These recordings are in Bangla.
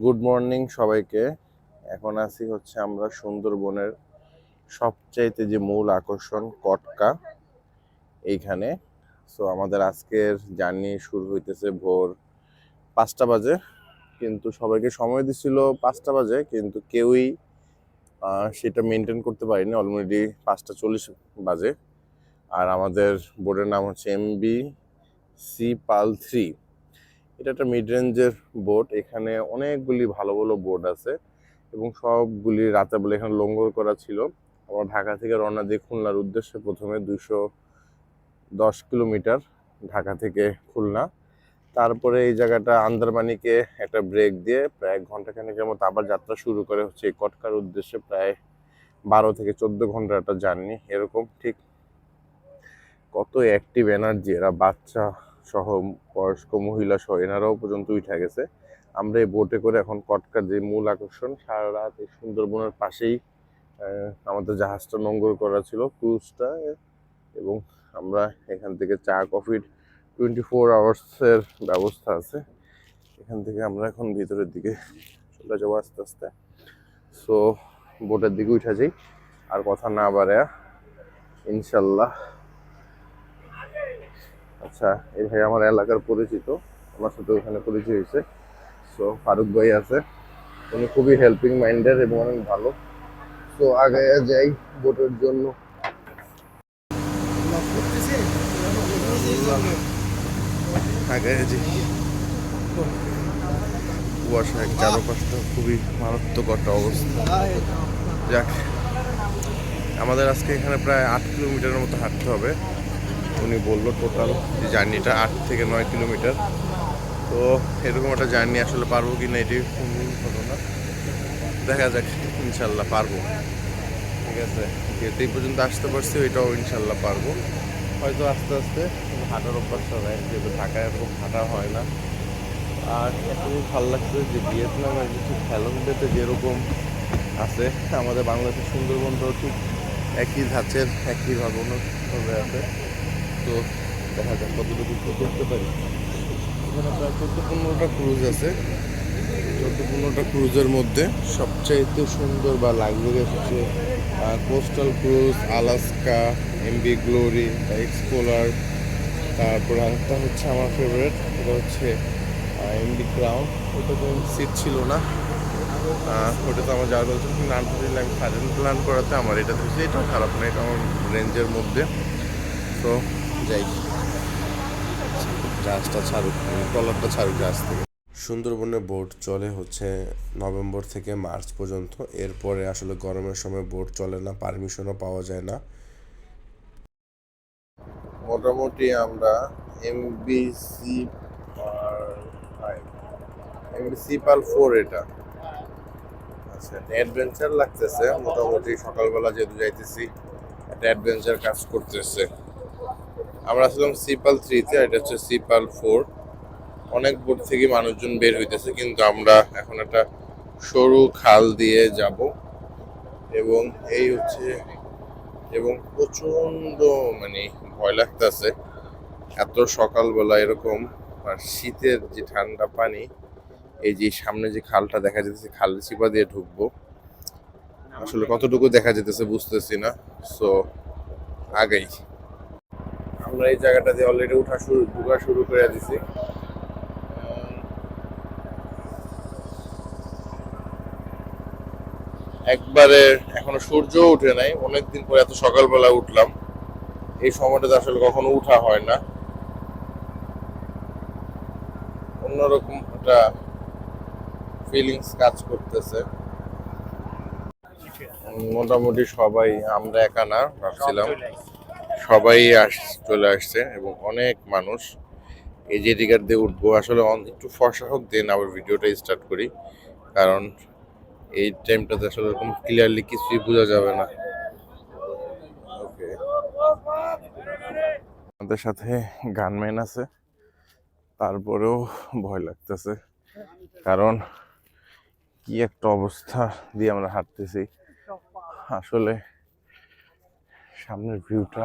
গুড মর্নিং সবাইকে। এখন আছি হচ্ছে আমরা সুন্দরবনের সবচাইতে যে মূল আকর্ষণ কটকা এইখানে। সো আমাদের আজকের জার্নি শুরু হইতেছে ভোর পাঁচটা বাজে। কিন্তু সবাইকে সময় দিছিল পাঁচটা বাজে, কিন্তু কেউই সেটা মেনটেন করতে পারিনি। অলরেডি পাঁচটা চল্লিশ বাজে। আর আমাদের বোর্ডের নাম হচ্ছে এমবি সি পাল থ্রি এটা একটা মিড রেঞ্জের বোট এখানে অনেকগুলি ভালো ভালো বোট আছে এবং সবগুলি রাতে বলে এখানে লঙ্গর করা ছিল। আমরা ঢাকা থেকে রওনা দিয়ে খুলনার উদ্দেশ্যে প্রথমে দুশো দশ কিলোমিটার ঢাকা থেকে খুলনা। তারপরে এই জায়গাটা আন্দারমানিকে একটা ব্রেক দিয়ে প্রায় এক ঘণ্টা খানেকের মতো আবার যাত্রা শুরু করে হচ্ছে এই কটকার উদ্দেশ্যে প্রায় বারো থেকে চোদ্দ ঘণ্টার একটা জার্নি এরকম ঠিক কত অ্যাক্টিভ এনার্জি এরা বাচ্চা সহ বয়স্ক মহিলা সহ এনারাও পর্যন্ত উঠে গেছে। আমরা এই বোটে করে এখন কটকার যে মূল আকর্ষণ, সারা রাত এই সুন্দরবনের পাশেই আমাদের জাহাজটা নোঙ্গর করা ছিল ক্রুজটা এবং আমরা এখান থেকে চা কফির টোয়েন্টি ফোর আওয়ার্সের ব্যবস্থা আছে। এখান থেকে আমরা এখন ভিতরের দিকে চলে যাব আস্তে আস্তে। সো বোটের দিকে উঠে যাই, আর কথা না বাড়ায়, ইনশাল্লাহ আচ্ছা এই ভাই আমার এলাকার পরিচিত, আমার সাথে ওখানে পরিচয় হয়েছে। সো ফারুক ভাই আছে। উনি খুবই হেল্পিং মাইন্ডের এবং অনেক ভালো। সো আগে যাই বোটের জন্য। যাই। কুয়াশায় চারপাশটা খুবই মারাত্মক একটা অবস্থা। যাক, আমাদের আজকে এখানে প্রায় আট কিলোমিটারের মতো হাঁটতে হবে। উনি বলল টোটাল যে জার্নিটা আট থেকে নয় কিলোমিটার। তো এরকম একটা জার্নি আসলে পারব কি না এটি ঘটনা দেখা যাক, ইনশাল্লাহ পারব। ঠিক আছে, যেহেতু এই পর্যন্ত আসতে পারছি, ওইটাও ইনশাল্লাহ পারব। হয়তো আস্তে আস্তে হাঁটার অভ্যাস নেই যেহেতু ঢাকায় এরকম হাঁটা হয় না। আর একটা ভালো লাগছে যে ভিয়েতনামের কিছু খেলনবেতে যেরকম আছে, আমাদের বাংলাদেশের সুন্দরবনটাও ঠিক একই ধাঁচের একই ভাবে আছে। তো দেখা যাক কতটুকু করতে পারি। এখানে প্রায় চোদ্দ পনেরোটা ক্রুজ আছে। চোদ্দ পনেরোটা ক্রুজের মধ্যে সবচাইতে সুন্দর বা লাক্সারিয়াস হচ্ছে coastal cruise Alaska MV Glory Explorer তারপর আরেকটা হচ্ছে আমার ফেভারিট এটা হচ্ছে এমবি ক্রাউন ওটা তো সিট ছিল না। ওটা তো আমার যাওয়ার বলছে কিন্তু আলহামদুলিল্লাহ আমি সাজেন প্ল্যান করাতে আমার এটা হচ্ছে এটাও খারাপ না, এটা আমার রেঞ্জের মধ্যে। তো যাই। জাহাজটা ছাড়ুক ট্রলারটা ছাড়ুক জাহাজ থেকে। সুন্দরবনে বোট চলে হচ্ছে নভেম্বর থেকে মার্চ পর্যন্ত। এরপরে আসলে গরমের সময় বোট চলে না, পারমিশনও পাওয়া যায় না। মোটামুটি আমরা এমবিসি এমবিসি পাল ফোর এটা। আচ্ছা অ্যাডভেঞ্চার লাগতেছে। মোটামুটি সকালবেলা যেহেতু যাইতেছি, একটা অ্যাডভেঞ্চার কাজ করতেছে। আমরা আসলাম সিপাল থ্রিতে এটা হচ্ছে সিপাল ফোর অনেক বোট থেকে মানুষজন বের হইতেছে, কিন্তু আমরা এখন একটা সরু খাল দিয়ে যাব। এবং এই হচ্ছে, এবং প্রচণ্ড মানে ভয় লাগতেছে। এত সকালবেলা এরকম, আর শীতের যে ঠান্ডা পানি, এই যে সামনে যে খালটা দেখা যেতেছে খাল চিপা দিয়ে ঢুকবো। আসলে কতটুকু দেখা যেতেছে বুঝতেছি না। সো আগেই। আমরা এই জায়গাটা দিয়ে অলরেডি উঠা শুরু, ঢুকা শুরু করে দিছি। একবারে এখনও সূর্য উঠে নাই, অনেকদিন পরে এত সকালবেলা উঠলাম। এই সময়টাতে আসলে কখনো উঠা হয় না। অন্যরকম একটা ফিলিংস কাজ করতেছে। মোটামুটি সবাই, আমরা একা না, ভাবছিলাম। সবাই আস, চলে আসছে এবং অনেক মানুষ এই যে টিকার দিয়ে উঠবো। আসলে একটু ফর্সা হোক দেন আবার ভিডিওটা স্টার্ট করি। কারণ এই টাইমটাতে আসলে এরকম ক্লিয়ারলি কিছুই বোঝা যাবে না। ওকে আমাদের সাথে গানম্যান আছে। তারপরেও ভয় লাগতেছে। কারণ কি একটা অবস্থা দিয়ে আমরা হাঁটতেছি। আসলে সামনের ভিউটা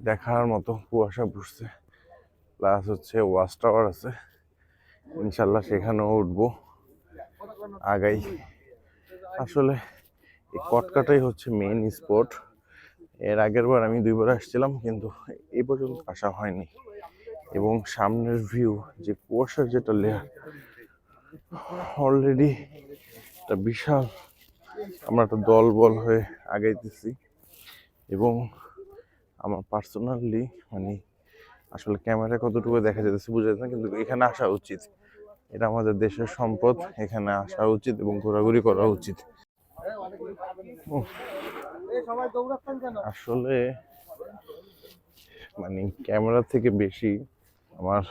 দেখার মতো কুয়াশা পড়ছে প্লাস হচ্ছে ওয়াচ টাওয়ার আছে। ইনশাল্লাহ সেখানেও উঠবো। আগাই। আসলে এই কটকাটাই হচ্ছে মেইন স্পট এর আগের বার আমি দুইবার আসছিলাম কিন্তু এই পর্যন্ত আসা হয়নি। এবং সামনের ভিউ যে কুয়াশার যেটা লেয়ার অলরেডি একটা বিশাল আমরা একটা দল বল হয়ে আগাইতেছি। এবং আমার পার্সোনালি মানে আসলে ক্যামেরা কতটুকু দেখা যেতেছে বোঝা যাচ্ছে না, কিন্তু এখানে আসা উচিত। এটা আমাদের দেশের সম্পদ, এখানে আসা উচিত এবং ঘোরাঘুরি করা উচিত। আসলে মানে ক্যামেরা থেকে বেশি আমার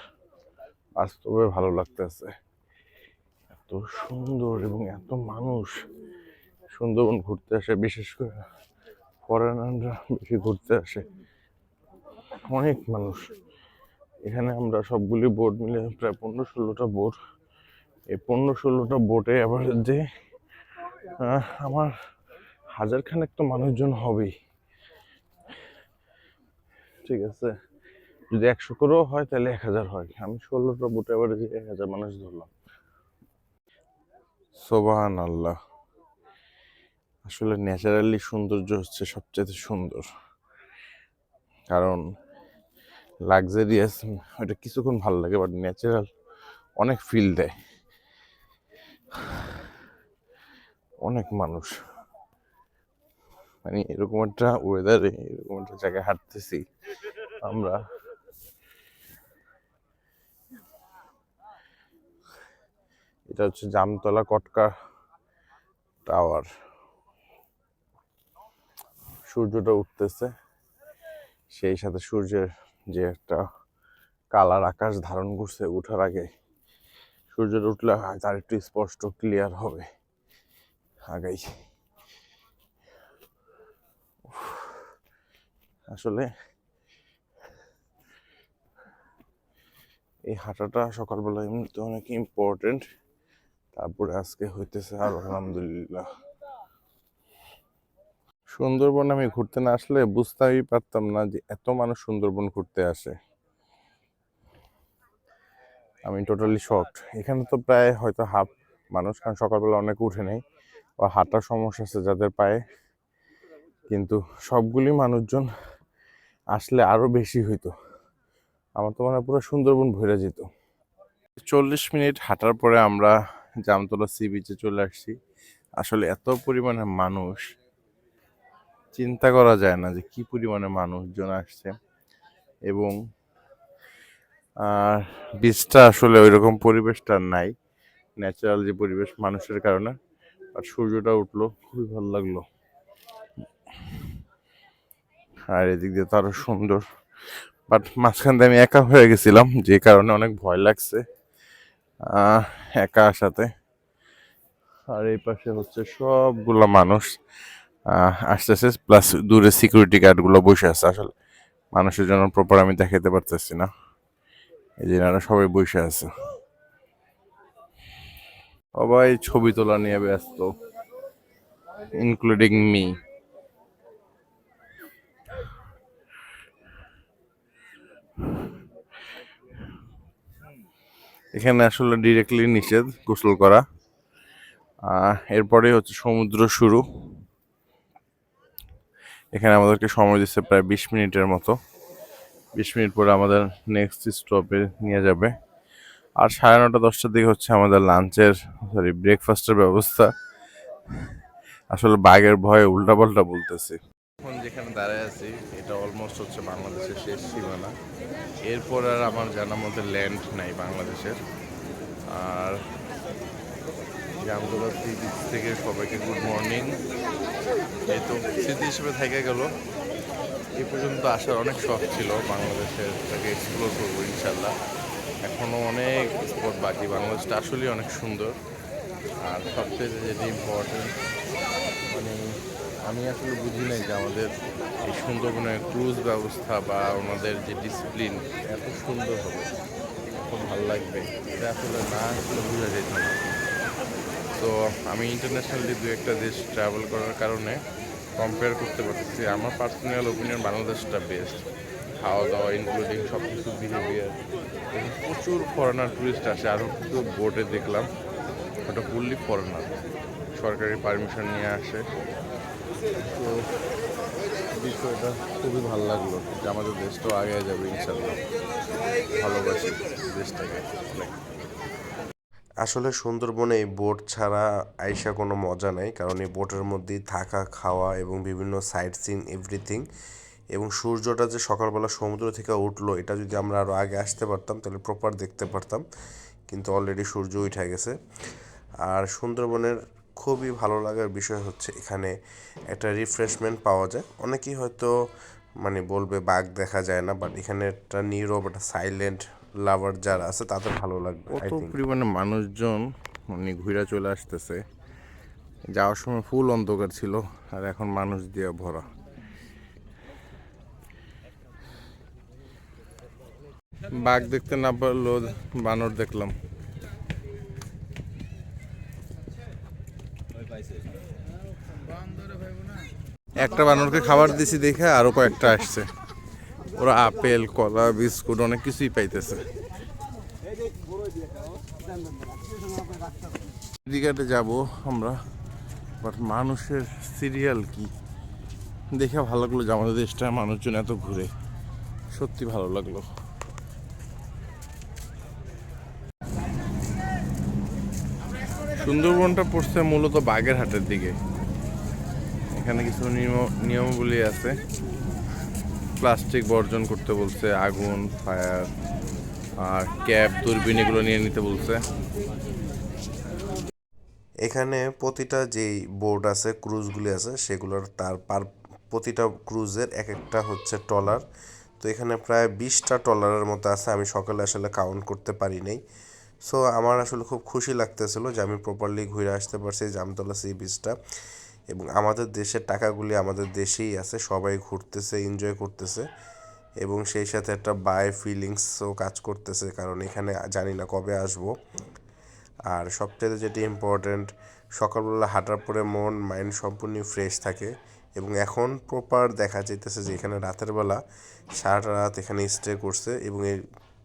বাস্তবে ভালো লাগতেছে। এত সুন্দর এবং এত মানুষ সুন্দরবন ঘুরতে আসে, বিশেষ করে ফরেনাররা বেশি ঘুরতে আসে। অনেক মানুষ। এখানে আমরা সবগুলি বোট মিলে প্রায় পনেরো ষোলোটা বোট। এই পনেরো ষোলোটা বোটে আবার যে আমার হাজার খানেক তো মানুষজন হবেই। ঠিক আছে? যদি একশো করেও হয় তাহলে এক হাজার হয়। আমি ষোলোটা বোটে আবার এক হাজার মানুষ ধরলাম। সোবাহান আল্লাহ আসলে ন্যাচারালি সৌন্দর্য হচ্ছে সবচেয়ে সুন্দর। কারণ লাক্সারিয়াস ওটা কিছুক্ষণ ভালো লাগে, বাট ন্যাচারাল অনেক ফিল দেয়। অনেক মানুষ। মানে এরকম একটা ওয়েদারে এরকম একটা জায়গায় হাঁটতেছি আমরা। এটা হচ্ছে জামতলা কটকা টাওয়ার সূর্যটা উঠতেছে, সেই সাথে সূর্যের যে একটা কালার আকাশ ধারণ করছে ওঠার আগে, সূর্যটা উঠলে আর একটু স্পষ্ট ক্লিয়ার হবে। আগাই। আসলে এই হাঁটাটা সকালবেলা এমনিতে অনেক ইম্পর্টেন্ট তারপরে আজকে হইতেছে আর আলহামদুলিল্লাহ। সুন্দরবন আমি ঘুরতে না আসলে বুঝতেই পারতাম না যে এত মানুষ সুন্দরবন ঘুরতে আসে। আমি টোটালি শকড এখানে তো প্রায় হয়তো হাফ মানুষ, কারণ সকালবেলা অনেক উঠে নেই। বা হাঁটার সমস্যা আছে যাদের পায়ে। কিন্তু সবগুলি মানুষজন আসলে আরও বেশি হইতো। আমার তো মানে পুরো সুন্দরবন ভরে যেত। চল্লিশ মিনিট হাঁটার পরে আমরা জামতলা সি বিচে চলে আসছি। আসলে এত পরিমাণে মানুষ চিন্তা করা যায় না যে কি পরিমাণে মানুষজন আসছে। এবং, আর বীজটা আসলে ওই রকম পরিবেশটা নাই। ন্যাচারাল যে পরিবেশ মানুষের কারণে। আর সূর্যটা উঠল, খুবই ভালো লাগল। আর এদিক দিয়ে তো আরও সুন্দর। বাট মাঝখান দিয়ে আমি একা হয়ে গেছিলাম, যে কারণে অনেক ভয় লাগছে একা আসাতে। আর এই পাশে হচ্ছে সবগুলা মানুষ। আসতেছে প্লাস দূরে সিকিউরিটি গার্ডগুলো বসে আছে আসলে। মানুষের জন্য প্রপার আমি দেখাতে পারতেছি না। এই যে সবাই বসে আছে। সবাই ছবি তোলা নিয়ে ব্যস্ত ইনক্লুডিং মি এখানে আসলে ডিরেক্টলি নিষেধ, গোসল করা। এরপরে হচ্ছে সমুদ্র শুরু। এখানে আমাদেরকে সময় দিচ্ছে প্রায় বিশ মিনিটের মতো। বিশ মিনিট পরে আমাদের নেক্সট স্টপে নিয়ে যাবে। আর সাড়ে নটা দশটার দিকে হচ্ছে আমাদের লাঞ্চের সরি ব্রেকফাস্টের ব্যবস্থা। আসলে বাঘের ভয়ে উল্টাপাল্টা বলতেছি। এখন যেখানে দাঁড়ায় আছি, এটা অলমোস্ট হচ্ছে বাংলাদেশের শেষ সীমানা। এরপর আর আমার জানার মধ্যে ল্যান্ড নাই বাংলাদেশের। আর জামতলা সি বিচ থেকে সবাইকে গুড মর্নিং এই তো স্মৃতি হিসেবে থেকে গেল। এই পর্যন্ত আসার অনেক শখ ছিল বাংলাদেশের তাকে এক্সপ্লোর করব ইনশাল্লাহ এখনও অনেক স্পট বাকি, বাংলাদেশটা আসলেই অনেক সুন্দর। আর সবচেয়ে যেটি ইম্পর্টেন্ট মানে আমি আসলে বুঝি নাই যে আমাদের এই সুন্দরবনের ক্রুজ ব্যবস্থা বা ওনাদের যে ডিসিপ্লিন এত সুন্দর হবে, এত ভালো লাগবে। এটা আসলে না আসলে বোঝা যেত না। তো আমি ইন্টারন্যাশনালি দু একটা দেশ ট্রাভেল করার কারণে কম্পেয়ার করতে পারতেছি। আমার পার্সোনাল ওপিনিয়ন বাংলাদেশটা বেস্ট খাওয়া দাওয়া ইনক্লুডিং সব কিছু বিহেভিয়ার প্রচুর ফরেনার টুরিস্ট আসে। আরও কিছু বোটে দেখলাম ওটা ফুললি ফরেনার সরকারি পারমিশন নিয়ে আসে। তো বিষয়টা খুবই ভালো লাগল যে আমাদের দেশটাও আগে যাবে ইনশাল্লাহ ভালোবাসি দেশটাকে। অনেক আসলে সুন্দরবনে এই বোট ছাড়া আইসা কোনো মজা নেই, কারণ এই বোটের মধ্যেই থাকা, খাওয়া এবং বিভিন্ন সাইট সিন এভরিথিং এবং সূর্যটা যে সকালবেলা সমুদ্র থেকে উঠল, এটা যদি আমরা আরও আগে আসতে পারতাম, তাহলে প্রপার দেখতে পারতাম। কিন্তু অলরেডি সূর্য উঠে গেছে। আর সুন্দরবনের খুবই ভালো লাগার বিষয় হচ্ছে, এখানে একটা রিফ্রেশমেন্ট পাওয়া যায়। অনেকেই হয়তো মানে বলবে বাঘ দেখা যায় না বাট এখানে একটা নীরব, একটা সাইলেন্ট লাভার যারা আছে তাদের ভালো লাগবে কত পরিমাণে মানুষজন মানে ঘুরে চলে আসতেছে। যাওয়ার সময় ফুল অন্ধকার ছিল আর এখন মানুষ দিয়ে ভরা। বাঘ দেখতে না পারলেও বানর দেখলাম। একটা বানরকে খাবার দিছি দেখে আরও কয়েকটা আসছে। ওরা আপেল, কলা, বিস্কুট অনেক কিছুই পাইতেছে। দিঘাতে যাব আমরা বাট মানুষের সিরিয়াল কি? দেখে ভালো লাগল যে আমাদের দেশটা মানুষজন এত ঘুরে। সত্যি ভালো লাগল। সুন্দরবনটা পড়ছে মূলত বাগেরহাটের দিকে। এখানে কিছু নিয়ম নিয়মগুলি আছে। প্লাস্টিক বর্জন করতে বলছে, আগুন, ফায়ার, আর ক্যাব দূরবীন এগুলো নিয়ে নিতে বলছে। এখানে প্রতিটা যেই বোর্ড আছে, ক্রুজগুলি আছে, সেগুলোর তার পার, প্রতিটা ক্রুজের এক একটা হচ্ছে টলার তো এখানে প্রায় বিশটা টলারের মতো আছে, আমি সকালে আসলে কাউন্ট করতে পারি নাই। সো আমার আসলে খুব খুশি লাগতেছিল যে আমি প্রপারলি ঘুরে আসতে পারছি জামতলা সি বিচটা এবং আমাদের দেশের টাকাগুলি আমাদের দেশেই আছে, সবাই ঘুরতেছে এনজয় করতেছে এবং সেই সাথে একটা বাই ফিলিংসও কাজ করতেছে, কারণ এখানে জানি না কবে আসব। আর সবচেয়ে যেটি ইম্পর্ট্যান্ট সকালবেলা হাঁটার পরে মন মাইন্ড সম্পূর্ণ ফ্রেশ থাকে এবং এখন প্রপার দেখা যাইতেছে যে এখানে রাতের বেলা সারাটা রাত এখানে স্টে করছে এবং এই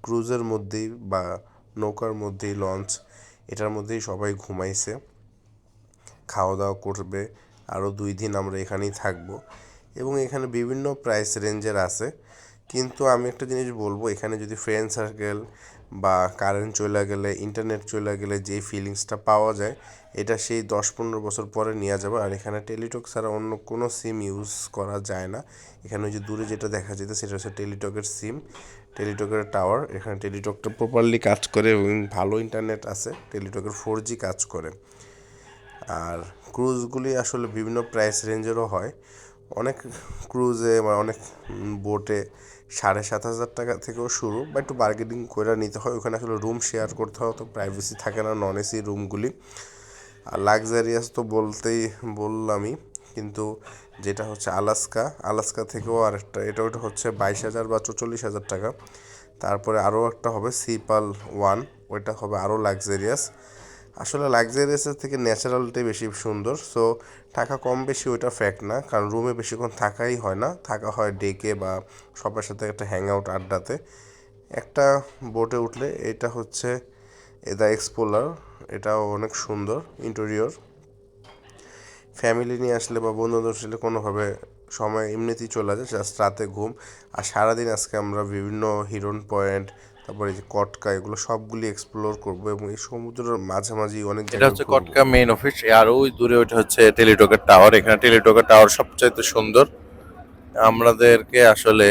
ক্রুজের মধ্যেই বা নৌকার মধ্যেই লঞ্চ এটার মধ্যেই সবাই ঘুমাইছে খাওয়া দাওয়া করবে আরও দুই দিন আমরা এখানেই থাকব। এবং এখানে বিভিন্ন প্রাইস রেঞ্জের আছে। কিন্তু আমি একটা জিনিস বলব, এখানে যদি ফ্রেন্ড সার্কেল বা কারেন্ট চলে গেলে ইন্টারনেট চলে গেলে যে ফিলিংসটা পাওয়া যায়, এটা সেই দশ পনেরো বছর পরে নিয়ে যাবে। আর এখানে টেলিটক ছাড়া অন্য কোনো সিম ইউজ করা যায় না। এখানে ওই যে দূরে যেটা দেখা যেত, সেটা হচ্ছে টেলিটকের সিম টেলিটকের টাওয়ার এখানে টেলিটকটা প্রপারলি কাজ করে এবং ভালো ইন্টারনেট আছে। টেলিটকের ফোর জি কাজ করে। আর ক্রুজগুলি আসলে বিভিন্ন প্রাইস রেঞ্জেরও হয়। অনেক ক্রুজে বা অনেক বোটে সাড়ে সাত হাজার টাকা থেকেও শুরু, বা একটু বার্গেনিং করে নিতে হয়। ওখানে আসলে রুম শেয়ার করতে হয় তো প্রাইভেসি থাকে না নন এসি রুমগুলি আর লাক্সারিয়াস তো বলতেই, বললামই, কিন্তু যেটা হচ্ছে আলাস্কা আলাস্কা থেকেও আরেকটা এটা ওটা হচ্ছে বাইশ হাজার বা চল্লিশ হাজার টাকা। তারপরে আরও একটা হবে সিপাল ওয়ান ওইটা হবে আরও লাক্সারিয়াস আসলে লাক্সারিয়াসের থেকে ন্যাচারালটাই বেশি সুন্দর সো টাকা কম বেশি ওইটা ফ্যাক্ট না, কারণ রুমে বেশিক্ষণ থাকাই হয় না। থাকা হয় ডেকে বা সবার সাথে একটা হ্যাং আউট আড্ডাতে। একটা বোটে উঠলে এটা হচ্ছে দ্য এক্সপোলার এটাও অনেক সুন্দর ইন্টেরিয়র ফ্যামিলি নিয়ে আসলে বা বন্ধুদের আসলে কোনোভাবে সময় এমনিতেই চলে যায় জাস্ট রাতে ঘুম। আর সারাদিন আজকে আমরা বিভিন্ন হিরন পয়েন্ট তারপরে যে কটকা এগুলো সবগুলি এক্সপ্লোর করব এবং এই সমুদ্রের মাঝামাঝি অনেক এটা হচ্ছে কটকা মেইন অফিস আর ওই দূরে ওইটা হচ্ছে টেলিটকের টাওয়ার এখানে টেলিটকের টাওয়ার সবচাইতে সুন্দর। আমাদেরকে আসলে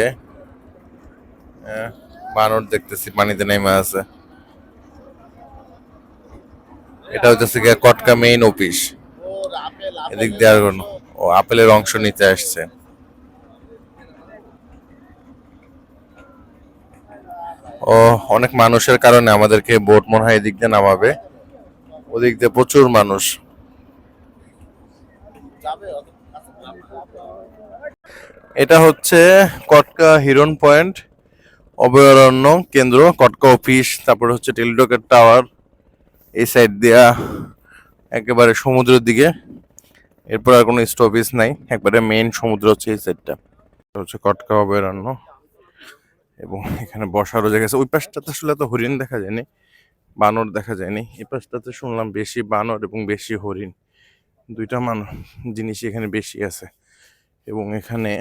বানর দেখতেছি পানিতে নেমে আছে। এটা হচ্ছে কটকা মেইন অফিস এদিক দিয়ে আর কোনো ও আপেলের অংশ নিতে আসছে। ও, অনেক মানুষের কারণে আমাদেরকে বোট মনে হয় এদিক দিয়ে নামাবে। ওদিক দিয়ে প্রচুর মানুষ। এটা হচ্ছে কটকা হিরন পয়েন্ট, অভয়ারণ্য কেন্দ্র, কটকা অফিস, তারপরে হচ্ছে টেলিডকের টাওয়ার, এই সাইড দিয়া একেবারে সমুদ্রের দিকে। এরপর আর কোনো স্টপেজ নাই, একবারে মেইন সমুদ্র হচ্ছে এই সাইডটা হচ্ছে কটকা অভয়ারণ্য। এবং এখানে বসারও জায়গা আছে। ওই পাশটাতে আসলে তো হরিণ দেখা যায়নি, বানর দেখা যায়নি। এ পাশটাতে শুনলাম বেশি বানর এবং বেশি হরিণ। দুইটা মান জিনিস এখানে বেশি আছে। এবং এখানে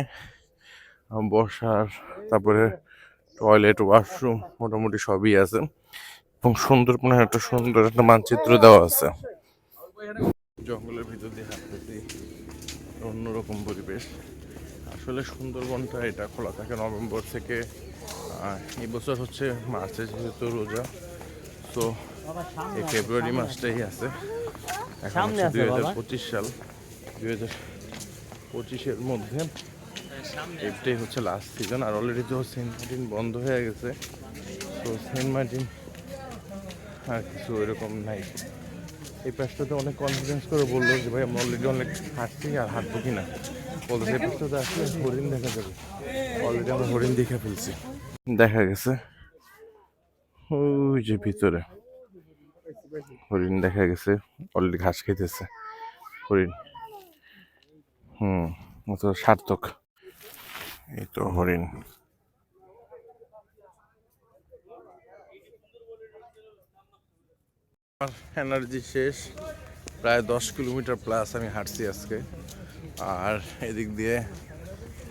বসার, তারপরে টয়লেট, ওয়াশরুম মোটামুটি সবই আছে। এবং সুন্দরবনের একটা সুন্দর একটা মানচিত্র দেওয়া আছে। জঙ্গলের ভিতর দিয়ে হাঁটতেছি, অন্যরকম পরিবেশ। আসলে সুন্দরবনটা এটা খোলা থাকে নভেম্বর থেকে আহ, এই বছর হচ্ছে মার্চে যেহেতু রোজা তো এই ফেব্রুয়ারি মাসটাই আছে। এখন হচ্ছে দুই হাজার পঁচিশ সাল। দুই হাজার পঁচিশের মধ্যে এটাই হচ্ছে লাস্ট সিজন আর অলরেডি তো সেন্ট মার্টিন বন্ধ হয়ে গেছে। তো সেন্ট মার্টিন আর কিছু এরকম নাই। এই পাশটাতে অনেক কনফিডেন্স করে বলল যে ভাই আমরা অলরেডি অনেক হাঁটছি আর হাঁটবো কি না বলতো সেই পাশটাতে আসলে হরিণ দেখা যাবে। অলরেডি আমরা হরিণ দেখে ফেলছি। দেখা গেছে। ওই যে ভিতরে। হরিণ দেখা গেছে। অলরেডি ঘাস খেতেছে। হরিণ। হুম ও তো সার্থক। এই তো হরিণ। আমার এনার্জি শেষ। প্রায় দশ কিলোমিটার প্লাস আমি হাঁটছি আজকে। আর এদিক দিয়ে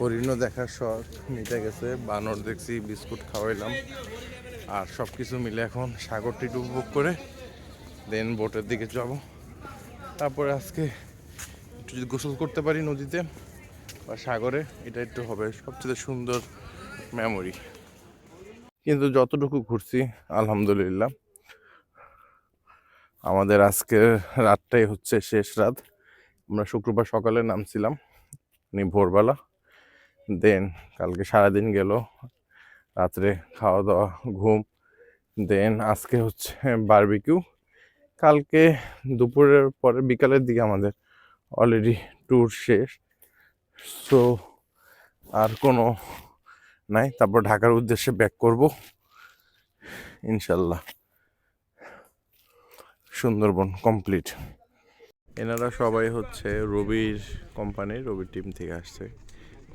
হরিণও দেখার শখ, মিটে গেছে। বানর দেখছি, বিস্কুট খাওয়াইলাম। আর সব কিছু মিলে এখন সাগরটি উপভোগ করে, দেন বোটের দিকে যাব। তারপরে আজকে একটু যদি গোসল করতে পারি নদীতে বা সাগরে, এটা একটু হবে সবচেয়ে সুন্দর মেমোরি কিন্তু যতটুকু ঘুরছি, আলহামদুলিল্লাহ, আমাদের আজকের রাতটাই হচ্ছে শেষ রাত। আমরা শুক্রবার সকালে নামছিলাম ভোরবেলা। দেন, কালকে সারাদিন গেল, রাত্রে খাওয়া দাওয়া ঘুম, দেন আজকে হচ্ছে বারবিকিউ কালকে দুপুরের পরে বিকালের দিকে আমাদের অলরেডি ট্যুর শেষ সো আর কোনো নাই, তারপর ঢাকার উদ্দেশ্যে ব্যাক করব, ইনশাল্লাহ। সুন্দরবন কমপ্লিট এনারা সবাই হচ্ছে রবির কোম্পানি রবির টিম থেকে আসছে।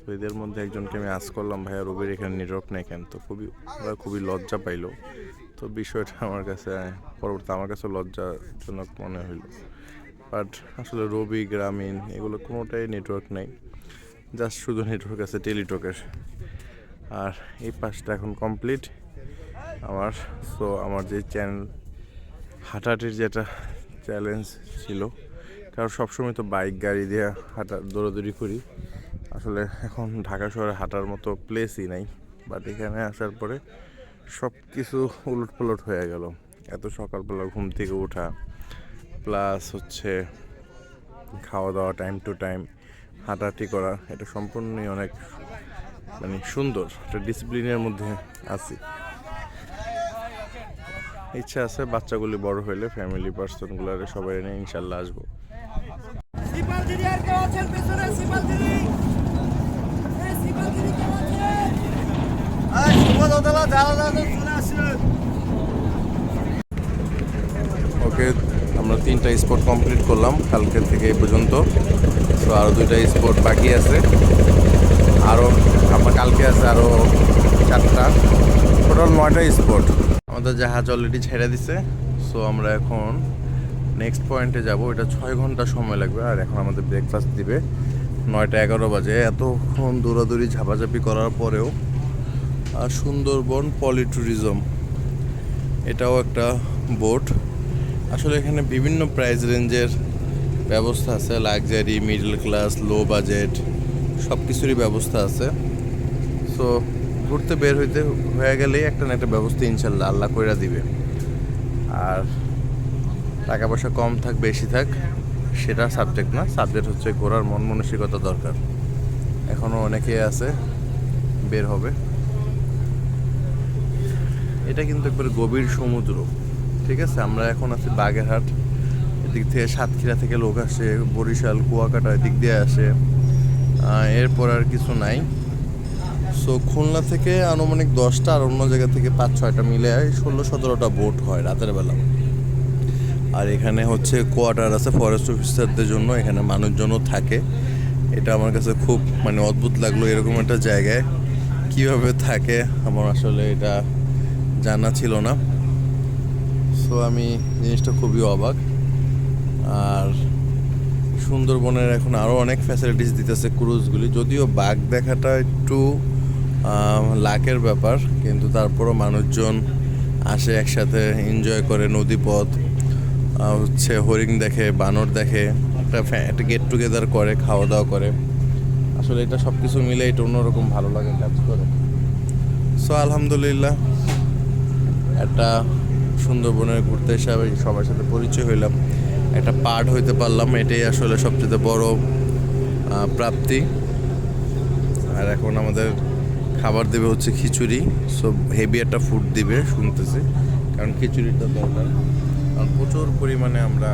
তো এদের মধ্যে একজনকে আমি আজ করলাম, ভাইয়া, রবির এখানে নেটওয়ার্ক নেই কেন? তো খুবই, ওরা খুবই লজ্জা পাইলো। তো বিষয়টা আমার কাছে পরবর্তী আমার কাছে লজ্জাজনক মনে হইল। বাট আসলে রবি, গ্রামীণ, এগুলো কোনোটাই নেটওয়ার্ক নেই। জাস্ট শুধু নেটওয়ার্ক আছে টেলিটকের আর এই পাশটা এখন কমপ্লিট আমার। সো আমার যে চ্যানেল হাঁটাহাঁটির যেটা চ্যালেঞ্জ ছিল, কারণ সবসময় তো বাইক গাড়ি দিয়ে হাঁটা, দৌড়াদৌড়ি করি। আসলে এখন ঢাকা শহরে হাঁটার মতো প্লেসই নাই। বাট এখানে আসার পরে সব কিছু উলট পালট হয়ে গেল। এত সকালবেলা ঘুম থেকে ওঠা প্লাস হচ্ছে খাওয়া দাওয়া টাইম টু টাইম হাঁটাহাঁটি করা, এটা সম্পূর্ণই অনেক মানে সুন্দর, একটা ডিসিপ্লিনের মধ্যে আছি। ইচ্ছা আছে বাচ্চাগুলি বড় হইলে ফ্যামিলি পার্সনগুলারে সবাই এনে ইনশাল্লাহ আসব। দিদি আর কেউ আছেন পেছনে? সিপাল দিদি এই সিপাল দিদি কেউ আছেন এই সুবোধ হতলা দাঁড়া দাঁড়া চলে আসুন ওকে, আমরা তিনটা স্পট কমপ্লিট করলাম, কালকের থেকে এই পর্যন্ত। তো আরও দুইটা স্পট বাকি আছে। আরও আমার কালকে আছে আরও চারটা। টোটাল নয়টা স্পট আমাদের জাহাজ অলরেডি ছেড়ে দিছে। সো আমরা এখন নেক্সট পয়েন্টে যাব। এটা ছয় ঘণ্টা সময় লাগবে। আর এখন আমাদের ব্রেকফাস্ট দিবে। নয়টা এগারো বাজে। এতক্ষণ দৌড়াদৌড়ি, ঝাপাঝাপি করার পরেও সুন্দরবন পলি ট্যুরিজম এটাও একটা বোট। আসলে এখানে বিভিন্ন প্রাইস রেঞ্জের ব্যবস্থা আছে। Luxury, middle class, low budget সব কিছুরই ব্যবস্থা আছে। সো, ঘুরতে বের হইতে হয়ে গেলেই একটা না একটা ব্যবস্থা ইনশাল্লাহ আল্লাহ কইরা দিবে। আর টাকা পয়সা কম থাক, বেশি থাক। সেটা সাবজেক্ট না সাবজেক্ট হচ্ছে ঘোরার মন মানসিকতা দরকার। এখনও অনেকে আছে, বের হবে। এটা কিন্তু একবারে গভীর সমুদ্র, ঠিক আছে? আমরা এখন আছি বাগেরহাট, এদিক থেকে সাতক্ষীরা থেকে লোক আসে, বরিশাল, কুয়াকাটা এদিক দিয়ে আসে। এরপর আর কিছু নাই। সো খুলনা থেকে আনুমানিক দশটা আর অন্য জায়গা থেকে পাঁচ ছয়টা মিলে ষোলো সতেরোটা বোট হয় রাতের বেলা। আর এখানে হচ্ছে কোয়ার্টার আছে ফরেস্ট অফিসারদের জন্য, এখানে মানুষজনও থাকে। এটা আমার কাছে খুব মানে অদ্ভুত লাগল এরকম একটা জায়গায়। কীভাবে থাকে, আমার আসলে এটা জানা ছিল না। সো আমি জিনিসটা খুবই অবাক। আর সুন্দরবনের এখন আরও অনেক ফ্যাসিলিটিস দিতেছে ক্রুজগুলি যদিও বাঘ দেখাটা একটু লাকের ব্যাপার, কিন্তু তারপরও মানুষজন আসে একসাথে এনজয় করে নদীপথ হচ্ছে হরিণ দেখে, বানর দেখে, একটা একটা গেট টুগেদার করে খাওয়া দাওয়া করে। আসলে এটা সব কিছু মিলে এটা অন্যরকম ভালো লাগে কাজ করে। সো আলহামদুলিল্লাহ, একটা সুন্দরবনের ঘুরতে এসে সবার সাথে পরিচয় হইলাম। একটা পার্ট হইতে পারলাম, এটাই আসলে সবচেয়ে বড় প্রাপ্তি। আর এখন আমাদের খাবার দেবে হচ্ছে খিচুড়ি। সো হেভি একটা ফুড দিবে শুনতেছি, কারণ খিচুড়িটা দরকার। প্রচুর পরিমাণে আমরা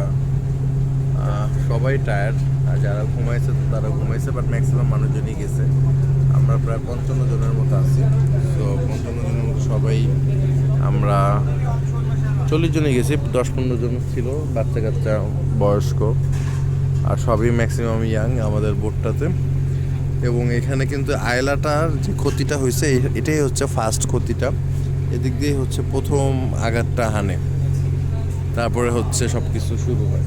সবাই টায়ার্ড আর যারা ঘুমাইছে তারা ঘুমাইছে বাট ম্যাক্সিমাম মানুষজনই গেছে। আমরা প্রায় পঞ্চান্ন জনের মতো আছি। তো পঞ্চান্ন জনের মতো সবাই আমরা চল্লিশ জনই গেছি, দশ পনেরো জন ছিল, বাচ্চা কাচ্চা, বয়স্ক, আর সবই ম্যাক্সিমাম ইয়াং আমাদের বোটটাতে। এবং এখানে কিন্তু আয়লাটার যে ক্ষতিটা হয়েছে, এটাই হচ্ছে ফার্স্ট ক্ষতিটা। এদিক দিয়ে হচ্ছে প্রথম আঘাতটা হানে। তারপরে হচ্ছে সব কিছু শুরু হয়।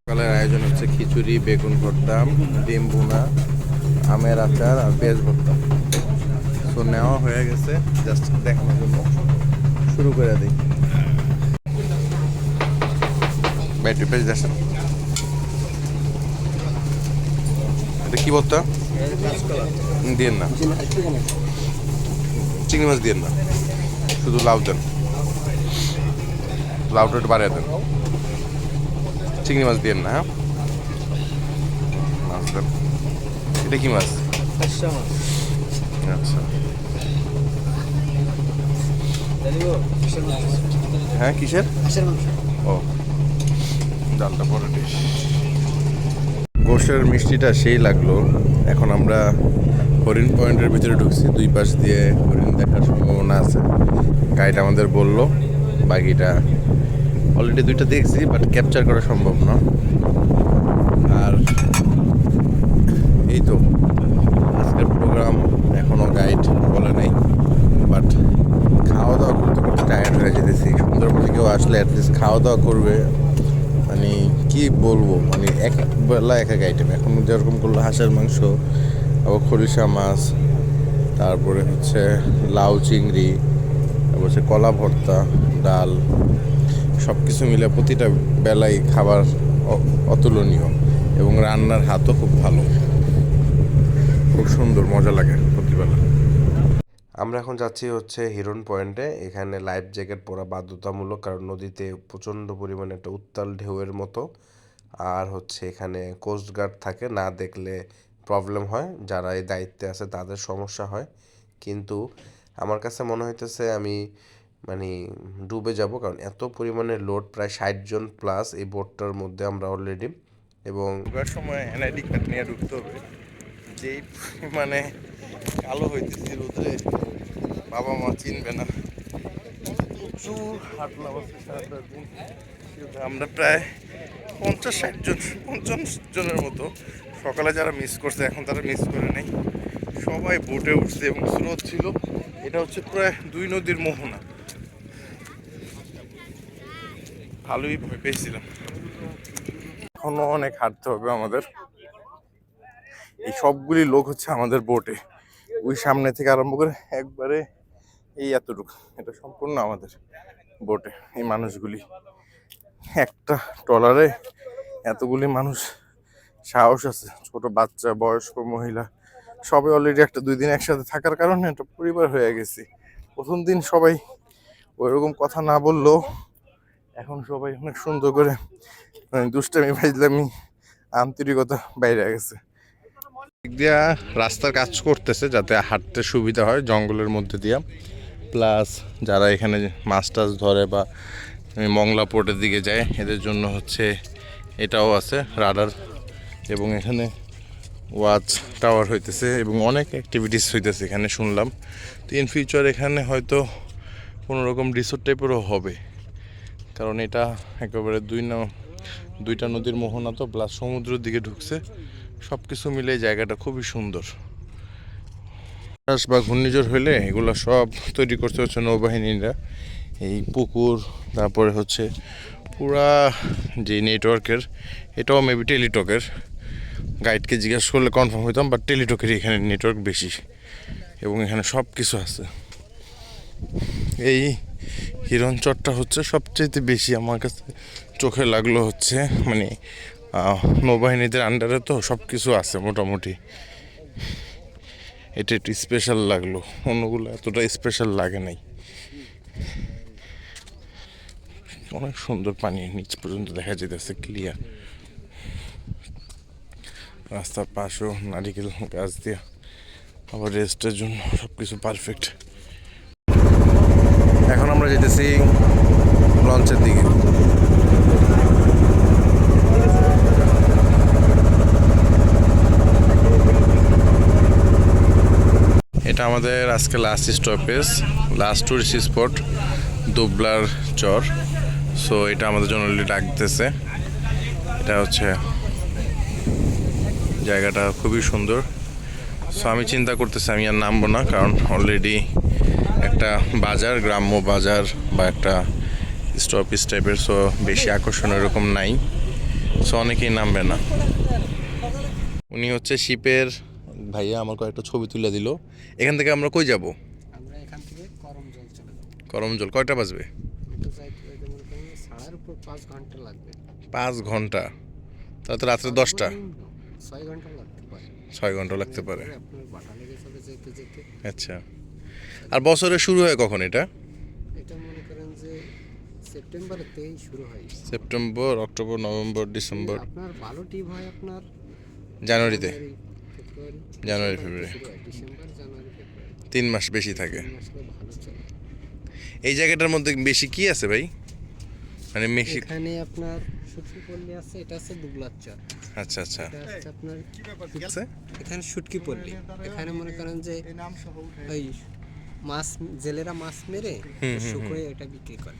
সকালের আয়োজন হচ্ছে খিচুড়ি বেগুন ভর্তা ডিম ভুনা আমের আচার আর পেঁয়াজ ভর্তা। তো নেওয়া হয়ে গেছে জাস্ট দেখানোর জন্য। শুরু করে দিই। ব্যাটারি পেজ দেখেন এটা কি ভর্তা? দিয়েন না। চিংড়ি মাছ দিয়েন না শুধু লাউ দেন। লাউটা একটু বাড়িয়ে দেন। চিংড়ি মাছ দিয়েন না হ্যাঁ? মাছ দেন। এটা কি মাছ? আচ্ছা। হ্যাঁ কিসের? ও। ডালটা পরে ডিশ গোশের মিষ্টিটা সেই লাগল। এখন আমরা হরিণ পয়েন্টের ভিতরে ঢুকছি, দুই পাশ দিয়ে হরিণ দেখার সম্ভাবনা আছে। গাইড আমাদের বলল, বাকিটা অলরেডি দুইটা দেখছি বাট ক্যাপচার করা সম্ভব না। আর এই তো, আজকের প্রোগ্রাম এখনও গাইড বলে নাই বাট খাওয়া দাওয়া করতে করতে টায়ার্ড হয়ে যেতেছি। সুন্দরবনে কেউ আসলে অ্যাটলিস্ট খাওয়া দাওয়া করবে। মানে কি বলব? মানে এক বেলা এক এক আইটেম এখন যেরকম করল হাঁসের মাংস, আবার খরিষা মাছ, তারপরে হচ্ছে লাউ, চিংড়ি, তারপর হচ্ছে কলা ভর্তা, ডাল সব কিছু মিলে প্রতিটা বেলায় খাবার অতুলনীয় এবং রান্নার হাতও খুব ভালো। খুব সুন্দর, মজা লাগে প্রতিবেলা। আমরা এখন যাচ্ছি হচ্ছে হিরন পয়েন্টে এখানে লাইফ জ্যাকেট পরা বাধ্যতামূলক, কারণ নদীতে প্রচণ্ড পরিমাণে একটা উত্তাল ঢেউয়ের মতো। আর হচ্ছে এখানে কোস্টগার্ড থাকে, না দেখলে প্রবলেম হয়। যারা এই দায়িত্বে আছে তাদের সমস্যা হয়। কিন্তু আমার কাছে মনে হইতেছে আমি মানে ডুবে যাব, কারণ এত পরিমাণে লোড প্রায় ষাট জন প্লাস এই বোটটার মধ্যে আমরা অলরেডি এবং ঢোকার সময় এনআইডি কার্ড নিয়ে ঢুকতে হবে। যেই মানে কালো হইতেছি রোদে বাবা মা চিনবে না। প্রচুর হাঁটলাম আমরা প্রায় পঞ্চাশ ষাট জন পঞ্চাশ জনের মতো। সকালে যারা মিস করছে এখন তারা মিস করে নেই। সবাই বোটে উঠছে এবং স্রোত ছিল। এটা হচ্ছে প্রায় দুই নদীর মোহনা। ভালোই ভয় পেয়েছিলাম। এখনও অনেক হাঁটতে হবে আমাদের। এই সবগুলি লোক হচ্ছে আমাদের বোটে ওই সামনে থেকে আরম্ভ করে একবারে এই এতটুকু। এটা সম্পূর্ণ আমাদের বোটে। এই মানুষগুলি একটা ট্রলারে এতগুলি মানুষ সাহস আছে। ছোট বাচ্চা, বয়স্ক মহিলা, সবাই অলরেডি একটা দুই দিন একসাথে থাকার কারণে একটা পরিবার হয়ে গেছি। প্রথম দিন সবাই ওইরকম কথা না বললেও এখন সবাই অনেক সুন্দর করে মানে দুষ্টামি ফাইজলামি আন্তরিকতা বাইরে গেছে। দিয়া রাস্তার কাজ করতেছে যাতে হাঁটতে সুবিধা হয় জঙ্গলের মধ্যে দিয়া। প্লাস যারা এখানে মাছ টাছ ধরে বা মংলা পোর্টের দিকে যায়, এদের জন্য হচ্ছে এটাও আছে রাডার এবং এখানে ওয়াচ টাওয়ার হইতেছে এবং অনেক অ্যাক্টিভিটিস হইতেছে এখানে শুনলাম। তো ইন ফিউচার এখানে হয়তো কোনো রকম রিসোর্ট টাইপেরও হবে। কারণ এটা একেবারে দুই না, দুইটা নদীর মোহনা তো প্লাস সমুদ্রের দিকে ঢুকছে। সব কিছু মিলে জায়গাটা খুবই সুন্দর। বাতাস বা ঘূর্ণিঝড় হলে এগুলো সব তৈরি করতে হচ্ছে নৌবাহিনীরা। এই পুকুর, তারপরে হচ্ছে পুরা যে নেটওয়ার্কের, এটাও মেবি টেলিটকের। গাইডকে জিজ্ঞেস করলে কনফার্ম হইতাম বাট টেলিটকের এখানে নেটওয়ার্ক বেশি। এবং এখানে সব কিছু আছে। এই হিরণ চরটা হচ্ছে সবচেয়ে বেশি আমার কাছে চোখে লাগল হচ্ছে মানে নৌবাহিনীদের আন্ডারে তো সব কিছু আছে মোটামুটি। এটা একটু স্পেশাল লাগল। অন্যগুলো এতটা স্পেশাল লাগে নাই। অনেক সুন্দর পানি নিচ পর্যন্ত দেখা যেতেছে ক্লিয়ার রাস্তার পাশেও নারিকেল গাছ দিয়া আবার রেস্টের জন্য সব কিছু পারফেক্ট এখন আমরা যেতেছি লঞ্চের দিকে। এটা আমাদের আজকে last stoppage last tourist spot দুবলার চর। সো এটা আমাদের জন্য ডাকতেছে। এটা হচ্ছে জায়গাটা খুবই সুন্দর। সো আমি চিন্তা করতেছি, আমি আর নামবো না, কারণ অলরেডি একটা বাজার, গ্রাম্য বাজার বা একটা স্টপিস টাইপের সো বেশি আকর্ষণ এরকম নাই। সো অনেকেই নামবে না। উনি হচ্ছে শিপের ভাইয়া আমার কয়েকটা ছবি তুলে দিল। এখান থেকে আমরা কই যাব? আমরা এখান থেকে করম জল চলে যাব। করমজল কয়টা বাজবে? পাঁচ ঘণ্টা তাহলে তো রাত্রে দশটা। ছয় ঘণ্টা লাগতে পারে। ছয় ঘণ্টা লাগতে আচ্ছা। আর বছরে শুরু হয় কখন এটা? এটা মনে করেন যে সেপ্টেম্বরেতেই শুরু হয়। September October November December. আপনার ভালো টিপ হয় আপনার। জানুয়ারিতে? জানুয়ারি, ফেব্রুয়ারি। তিন মাস বেশি থাকে। এই জায়গাটার মধ্যে বেশি কি আছে ভাই? মানে বেশি এখানে আপনার শুটকি পল্লী আছে এটা আছে দুবলার চর। আচ্ছা আচ্ছা। আপনার আছে? এখানে শুটকি পল্লী এখানে মনে করেন যে ওই মাছ জেলেরা মাছ মেরে শুকোয় এটা বিক্রি করে।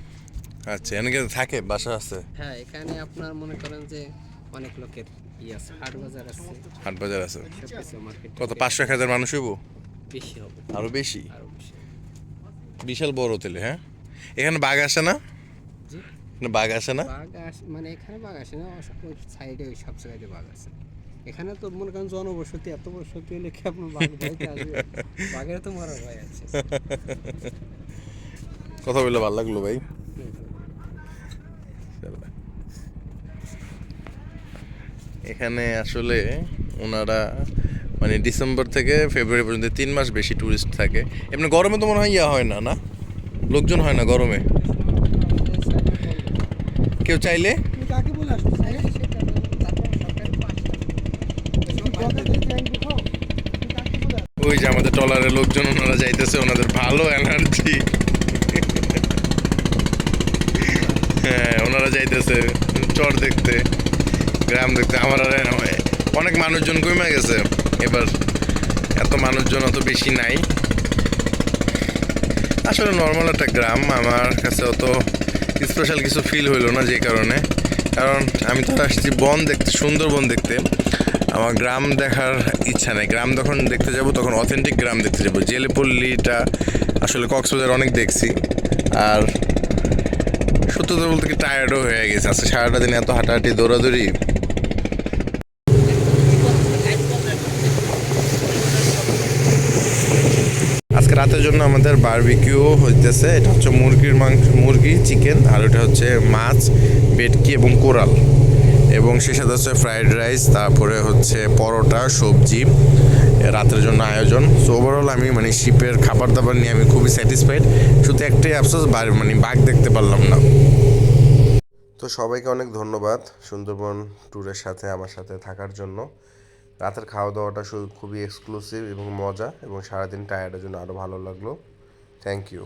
আচ্ছা এখানে থাকে? বাসা আছে? হ্যাঁ এখানে আপনার মনে করেন যে অনেক লোকের হাট বাজার আছে। কত পাঁচশো এক হাজার মানুষ হইব? আরও বেশি? বিশাল বড় তেলে হ্যাঁ? এখানে বাঘ আসে না? বাঘ আসে না? মানে এখানে বাঘ আসে না সাইডে ওই সব জায়গায় বাঘ আছে। এখানে তো মনে করেন জনবসতি এত বসতি হলে কি আপনার বাঘ ভয়তে আসবে? বাঘের তো মরার ভয় আছে। কথা বললে ভালো লাগল ভাই। এখানে আসলে ওনারা মানে ডিসেম্বর থেকে ফেব্রুয়ারি পর্যন্ত তিন মাস বেশি ট্যুরিস্ট থাকে। এমনি গরমে তো মনে হয় ইয়া হয় না না? লোকজন হয় না গরমে? কেউ চাইলে? ওই যে আমাদের টলারের লোকজন, ওনারা যাইতেছে, ওনাদের ভালো এনার্জি। হ্যাঁ ওনারা যাইতেছে, চর দেখতে। গ্রাম দেখতে আমার আর অনেক মানুষজন কমে গেছে। এবার এত মানুষজন অত বেশি নাই। আসলে নর্মাল একটা গ্রাম, আমার কাছে অত স্পেশাল কিছু ফিল হইল না যে কারণে। কারণ আমি তো আসছি বন দেখতে, সুন্দরবন দেখতে। আমার গ্রাম দেখার ইচ্ছা নেই। গ্রাম যখন দেখতে যাব, তখন অথেন্টিক গ্রাম দেখতে যাব। জেলেপল্লিটা আসলে কক্সবাজার অনেক দেখছি। আর সত্য কথা বলতে কি টায়ার্ডও হয়ে গেছে। আজকে সারাটা দিন এত হাঁটাহাঁটি, দৌড়াদৌড়ি আজকে রাতের জন্য আমাদের বারবিকিউ হইতেছে। এটা হচ্ছে মুরগির মাংস, মুরগি চিকেন আর ওটা হচ্ছে মাছ বেটকি এবং কোরাল। এবং সে সাথে হচ্ছে ফ্রাইড রাইস তারপরে হচ্ছে পরোটা, সবজি, রাতের জন্য আয়োজন। সো ওভারঅল আমি মানে শিপের খাবার দাবার নিয়ে আমি খুবই স্যাটিসফাইড শুধু একটাই আফসোস মানে বাঘ দেখতে পারলাম না। তো সবাইকে অনেক ধন্যবাদ সুন্দরবন ট্যুরের সাথে, আমার সাথে থাকার জন্য। রাতের খাওয়া দাওয়াটা খুবই এক্সক্লুসিভ এবং মজা এবং সারাদিন টায়ার্ডের জন্য আরও ভালো লাগল। Thank you